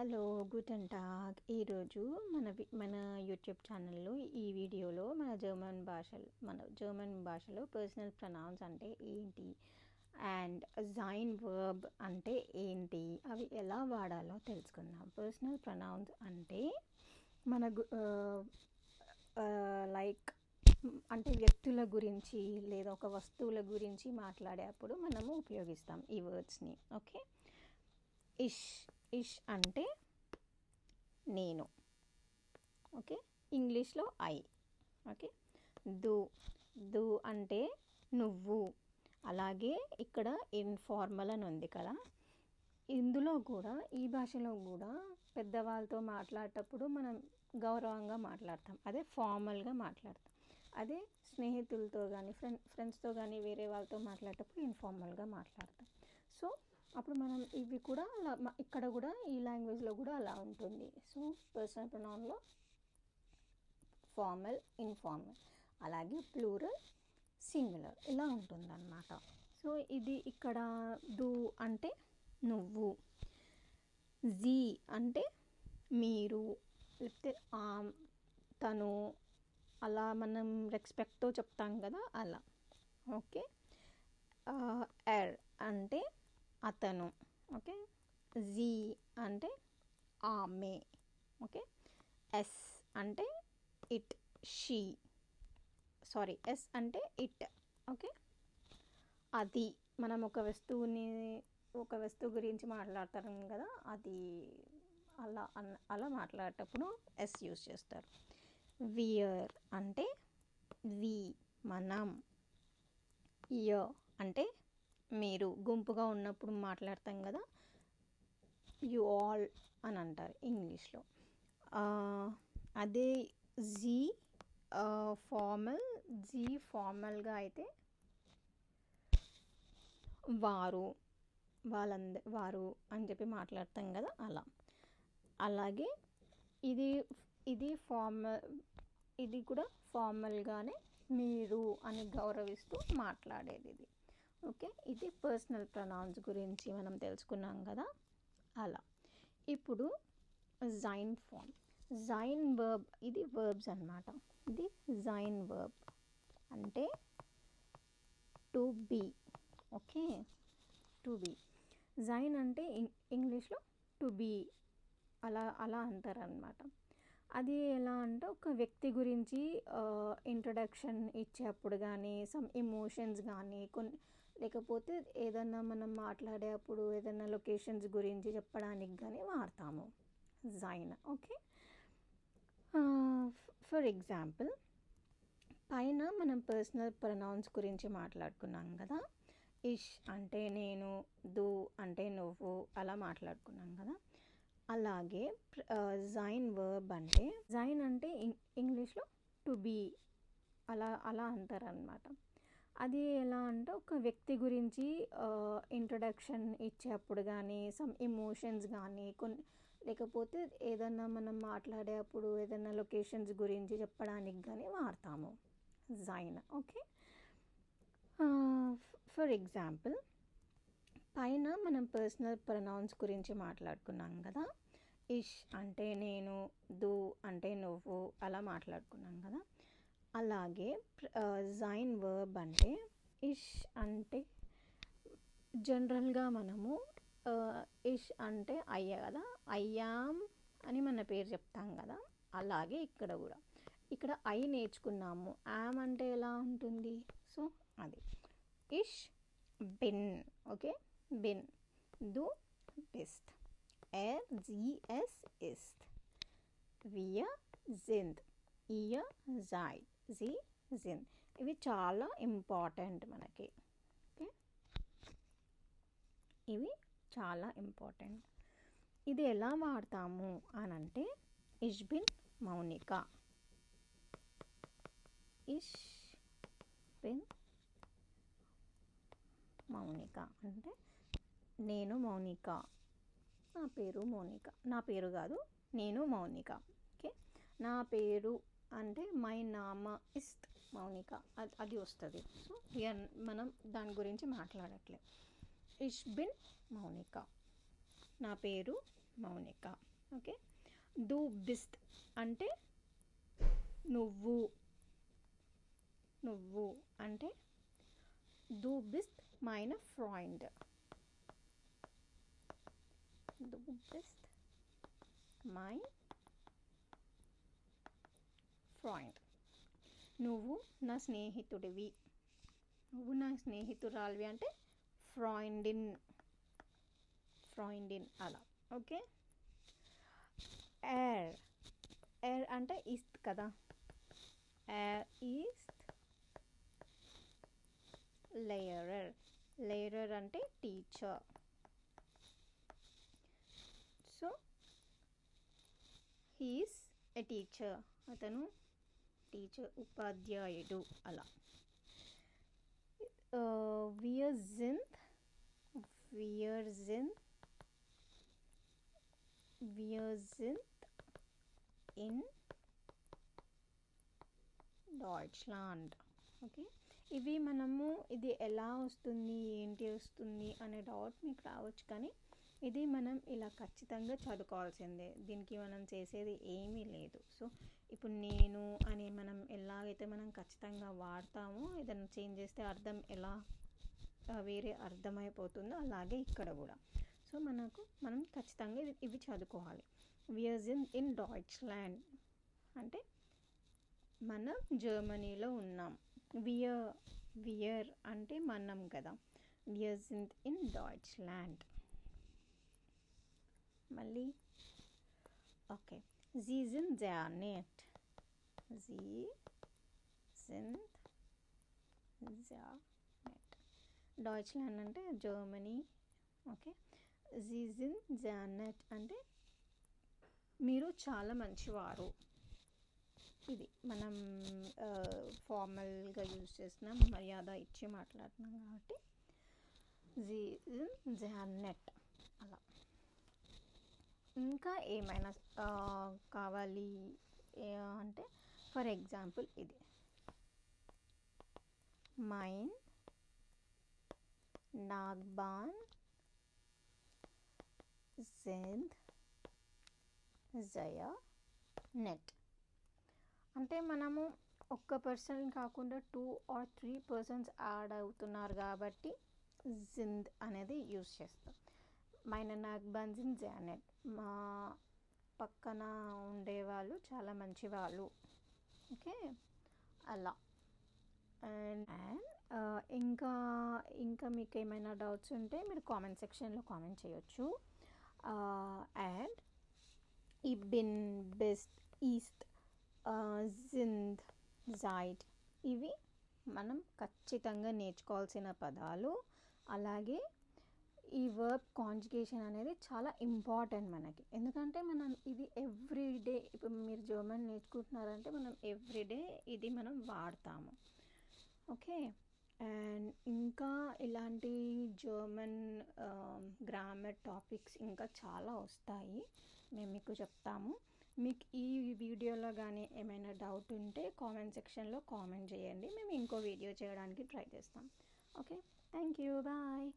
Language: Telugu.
Hello గుటన్ talk. ఈరోజు మన మన యూట్యూబ్ ఛానల్లో ఈ వీడియోలో మన జర్మన్ భాషలో మన జర్మన్ భాషలో పర్సనల్ ప్రొనౌన్స్ అంటే ఏంటి? అండ్ జైన్ వర్బ్ అంటే ఏంటి? అవి ఎలా వాడాలో తెలుసుకుందాం. పర్సనల్ ప్రొనౌన్స్ అంటే మన లైక్ అంటే వ్యక్తుల గురించి లేదా ఒక వస్తువుల గురించి మాట్లాడేటప్పుడు మనము ఉపయోగిస్తాం ఈ వర్డ్స్ని. ఓకే? ఇష్. ఇష్ అంటే నేను. ఓకే? ఇంగ్లీష్లో ఐ. ఓకే? దు. దు అంటే నువ్వు. అలాగే ఇక్కడ ఇన్ఫార్మల్ అని ఉంది కదా. ఇందులో కూడా ఈ భాషలో కూడా పెద్దవాళ్ళతో మాట్లాడేటప్పుడు మనం గౌరవంగా మాట్లాడతాం. అదే ఫార్మల్గా మాట్లాడతాం. అదే స్నేహితులతో కానీ ఫ్రెండ్ ఫ్రెండ్స్తో కానీ వేరే వాళ్ళతో మాట్లాడేటప్పుడు ఇన్ఫార్మల్గా మాట్లాడతాం. సో అప్పుడు మనం ఇవి కూడా అలా ఇక్కడ కూడా ఈ లాంగ్వేజ్లో కూడా అలా ఉంటుంది. సో పర్సనల్ ప్రొనౌన్లో ఫార్మల్ ఇన్ఫార్మల్ అలాగే ప్లూరల్ సింగులర్ ఇలా ఉంటుందన్నమాట. సో ఇది ఇక్కడ దు అంటే నువ్వు. జీ అంటే మీరు. లేకపోతే ఆమ్ తను. అలా మనం రెస్పెక్ట్తో చెప్తాం కదా అలా. ఓకే ఎర్ అంటే అతను ఓకే? జీ అంటే ఆమె ఓకే? ఎస్ అంటే ఇట్ షీ సారీ ఎస్ అంటే ఇట్ ఓకే? అది మనం ఒక వస్తువుని ఒక వస్తువు గురించి మాట్లాడతాం కదా అది అలా అన్న అలా మాట్లాడేటప్పుడు ఎస్ యూజ్ చేస్తారు. వియర్ అంటే వి మనం. ఇయర్ అంటే మీరు గుంపుగా ఉన్నప్పుడు మాట్లాడతాం కదా యు ఆల్ అని అంటారు ఇంగ్లీష్లో. అదే జీ ఫార్మల్ జీ ఫార్మల్గా అయితే వారు వాళ్ళంద వారు అని చెప్పి మాట్లాడతాం కదా అలా. అలాగే ఇది ఇది ఫార్మల్ ఇది కూడా ఫార్మల్గానే మీరు అని గౌరవిస్తూ మాట్లాడేది ఇది. ఓకే? ఇది పర్సనల్ ప్రొనౌన్స్ గురించి మనం తెలుసుకున్నాం కదా? అలా. ఇప్పుడు జైన్ ఫామ్. జైన్ వర్బ్ ఇది వర్బ్స్ అన్నమాట. ఇది జైన్ వర్బ్. అంటే to be. Okay? To be. Jain అంటే ఇం- ఇంగ్లీష్లో టు బీ. అలా అలా అంటారనమాట అది ఎలా అంటే ఒక వ్యక్తి గురించి ఇంట్రడక్షన్ ఇచ్చేప్పుడు కానీ సమ్ ఎమోషన్స్ కానీ కొన్ని లేకపోతే ఏదన్నా మనం మాట్లాడేటప్పుడు ఏదైనా లొకేషన్స్ గురించి చెప్పడానికి కానీ వాడతాము. జైన్ ఓకే ఫర్ ఎగ్జాంపుల్ పైన మనం పర్సనల్ ప్రొనౌన్స్ గురించి మాట్లాడుకున్నాం కదా. ఇష్ అంటే నేను దు అంటే నువ్వు అలా మాట్లాడుకున్నాం కదా. అలాగే జైన్ వర్బ్ uh, అంటే జైన్ అంటే ఇం- ఇంగ్లీష్లో టు బీ అలా అలా అంటారనమాట అది ఎలా అంటే ఒక వ్యక్తి గురించి ఇంట్రడక్షన్ ఇచ్చేప్పుడు కానీ సమ్ ఎమోషన్స్ కానీ కొన్ని లేకపోతే ఏదన్నా మనం మాట్లాడేటప్పుడు ఏదైనా లొకేషన్స్ గురించి చెప్పడానికి కానీ వాడతాము. జైన్ ఓకే ఫర్ ఎగ్జాంపుల్ పైన మనం పర్సనల్ ప్రొనౌన్స్ గురించి మాట్లాడుకున్నాం కదా? ఇష్ అంటే నేను దు అంటే నువ్వు అలా మాట్లాడుకున్నాం కదా? అలాగే జైన్ వర్బ్ అంటే ఇష్ అంటే జనరల్గా మనము ఇష్ అంటే అయ్యా కదా అయ్యాం అని మన పేరు చెప్తాం కదా అలాగే ఇక్కడ కూడా. ఇక్కడ ఐ నేర్చుకున్నాము. యామ్ అంటే ఎలా ఉంటుంది? సో అది. ఇష్ బిన్ ఓకే? బిన్. దు బిస్ట్. er, sie, es వియ Jind. ఇయ జాయ్ జీ జిన్. ఇవి చాలా ఇంపార్టెంట్ మనకి. ఓకే? ఇవి చాలా ఇంపార్టెంట్. ఇది ఎలా వాడతాము అని అంటే ఇష్బిన్ మౌనిక. ఇష్ బిన్ మౌనిక. అంటే నేను మౌనిక. నా పేరు మౌనిక. నా పేరు కాదు నేను మౌనిక. ఓకే? నా పేరు అంటే మై నామ ఇస్త్ మౌనిక. అది అది వస్తుంది. సో మనం దాని గురించి మాట్లాడట్లే. ఇష్ బిన్ మౌనిక. నా పేరు మౌనిక. ఓకే? దు బిస్త్ అంటే నువ్వు. నువ్వు అంటే దు బిస్త్ మైన ఫ్రాయిండ్. దు బిస్త్ మైన్ ఫ్రాయిండ్ నువ్వు నా స్నేహితుడివి. నువ్వు నా స్నేహితురాలివి అంటే ఫ్రాయిండిన్. ఫ్రాయిండిన్ అలా. ఓకే? ఎయిర్ ఎయిర్ అంటే ఈస్ట్ కదా. ఎయిర్ ఈస్ట్ లేయరర్. లేయరర్ అంటే teacher. So he's a teacher. అతను టీచర్ ఉపాధ్యాయుడు అలా wir sind wir ఇన్ wir sind in డాయిచ్లాండ్ ఓకే ఇవి మనము ఇది ఎలా వస్తుంది ఏంటి వస్తుంది అనే డౌట్ మీకు రావచ్చు. కానీ ఇది మనం ఇలా ఖచ్చితంగా చదువుకోవాల్సిందే. దీనికి మనం చేసేది ఏమీ లేదు. సో ఇప్పుడు నేను అని మనం ఎలాగైతే మనం ఖచ్చితంగా వాడతామో ఏదైనా చేంజ్ చేస్తే అర్థం ఎలా వేరే అర్థమైపోతుందో అలాగే ఇక్కడ కూడా. సో మనకు మనం ఖచ్చితంగా ఇవి చదువుకోవాలి. వియర్స్ ఇన్ ఇన్ డాయిచ్లాండ్ అంటే మనం జర్మనీలో ఉన్నాం. వియర్ వియర్ అంటే మనం కదా. వియర్స్ ఇన్ ఇన్ డాయిచ్లాండ్ మళ్ళీ. ఓకే. జీ జిన్ జానెట్ జీ Sie జానెట్ sehr nett. డాయిచ్లాండ్ అంటే జర్మనీ ఓకే. జీ జిన్ జానెట్ అంటే మీరు చాలా మంచివారు. ఇది మనం ఫార్మల్గా యూజ్ చేసిన మర్యాద ఇచ్చి మాట్లాడుతున్నాం కాబట్టి. జీ జానెట్ ఇంకా ఏమైనా కావాలి అంటే ఫర్ ఎగ్జాంపుల్ ఇది. మైన్ నాగ్బాన్ జింద్ జయా నెట్ అంటే మనము ఒక్క పర్సన్ కాకుండా two or three persons add అవుతున్నారు కాబట్టి జింద్ అనేది యూస్ చేస్తాం. మైన నాగ్బాన్ ఇన్ జానెట్. మా పక్కన ఉండేవాళ్ళు చాలా మంచి వాళ్ళు ఓకే? అలా. అండ్ అండ్ ఇంకా ఇంకా మీకు ఏమైనా డౌట్స్ ఉంటే మీరు కామెంట్ సెక్షన్లో కామెంట్ చేయొచ్చు. అండ్ ఈ బిన్ బెస్ట్ ఈస్ట్ జింద్ జైడ్ ఇవి మనం ఖచ్చితంగా నేర్చుకోవాల్సిన పదాలు. అలాగే ఈ వర్బ్ కాంజుగేషన్ అనేది చాలా ఇంపార్టెంట్ మనకి. ఎందుకంటే మనం ఇది ఎవ్రీడే ఇప్పుడు మీరు జర్మన్ నేర్చుకుంటున్నారంటే మనం ఎవ్రీడే ఇది మనం వాడతాము. ఓకే అండ్ ఇంకా ఇలాంటి జర్మన్ గ్రామర్ టాపిక్స్ ఇంకా చాలా వస్తాయి. మేము మీకు చెప్తాము. మీకు ఈ వీడియోలో కానీ ఏమైనా డౌట్ ఉంటే కామెంట్ సెక్షన్లో కామెంట్ చేయండి. మేము ఇంకో వీడియో చేయడానికి ట్రై చేస్తాం. Okay thank you bye